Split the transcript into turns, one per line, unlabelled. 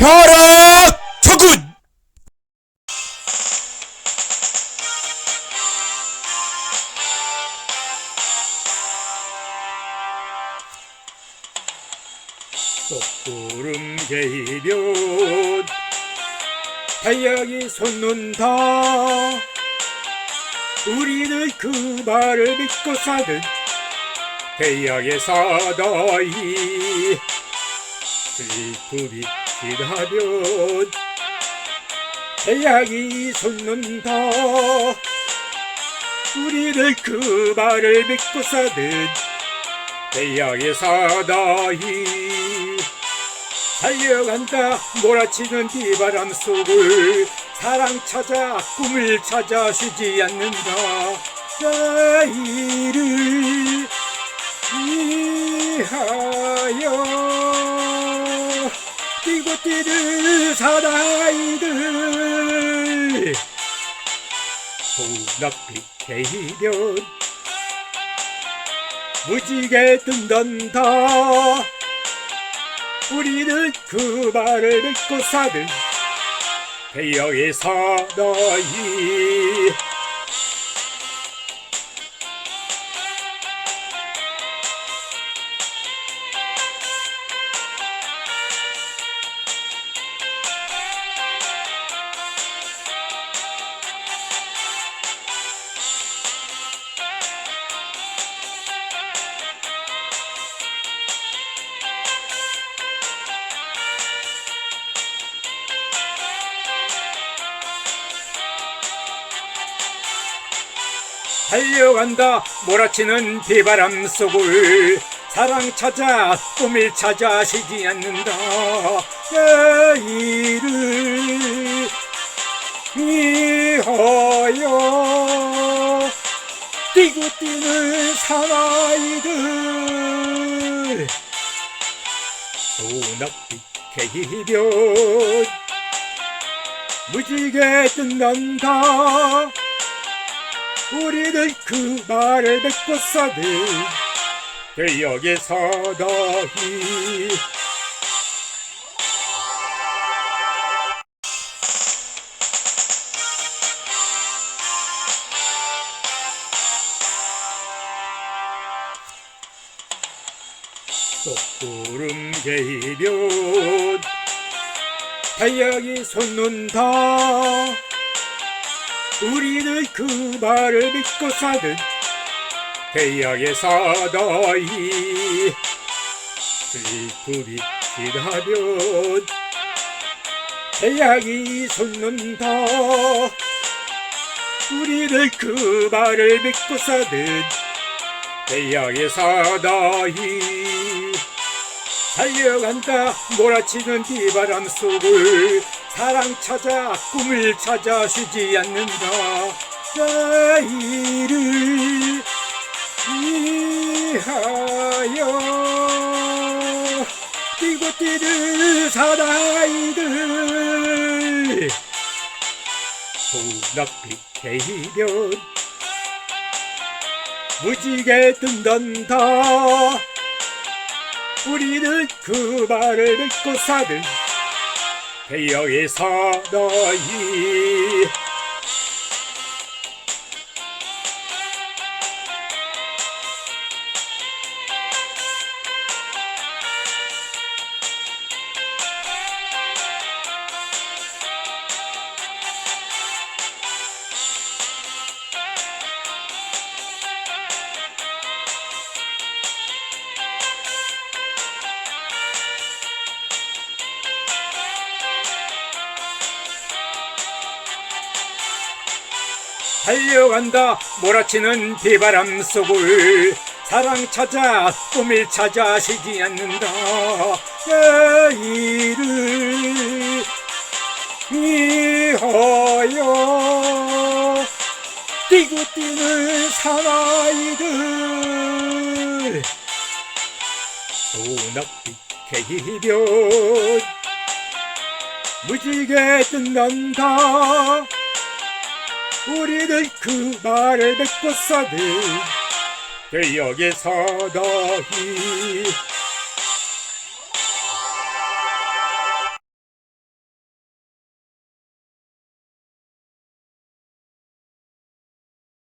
벼락 초군
구름 개이변 태양이 솟는다. 우리는 그 말을 믿고 사는 태양의 사나이. 슬픔이 지나면 태양이 솟는다. 우리는 그 말을 믿고 사는 태양의 사나이. 달려간다 몰아치는 비바람 속을 사랑 찾아 꿈을 찾아 쉬지 않는다. 나이를 위하여 뛰고 뛰는 사나이들. 소낙빛 개이변. 무지개 뜬단다 우리는 그 말을 믿고 사는. 태양의 사나이 달려간다. 몰아치는 비바람 속을 사랑 찾아 꿈을 찾아 쉬지 않는다. 내일을 위하여 뛰고 뛰는 사나이들. 소낙빛 개이변 무지개 뜬단다 우리는 그 말을 믿고 사는 대역의 사나이 구름 개이변 태양이 솟는다 우리는 그 말을 믿고 사는 태양의 사나이 슬픔이 지나면 태양이 솟는다. 우리는 그 말을 믿고 사는 태양의 사나이 달려간다. 몰아치는 비바람 속을 사랑 찾아 꿈을 찾아 쉬지 않는다. 나이를 위하여 뛰고 뛰는 사나이들. 소낙빛 개이변 무지개 뜬단다. 우리는 그 말을 믿고 사는 태양의 사나 달려간다 몰아치는 비바람 속을. 사랑 찾아 꿈을 찾아 쉬지 않는다. 내일을 위하여 뛰고 뛰는 사나이들. 소낙빛 개이변 무지개 뜬단다 우리는 그 말을 믿고 사는 대역의 사나이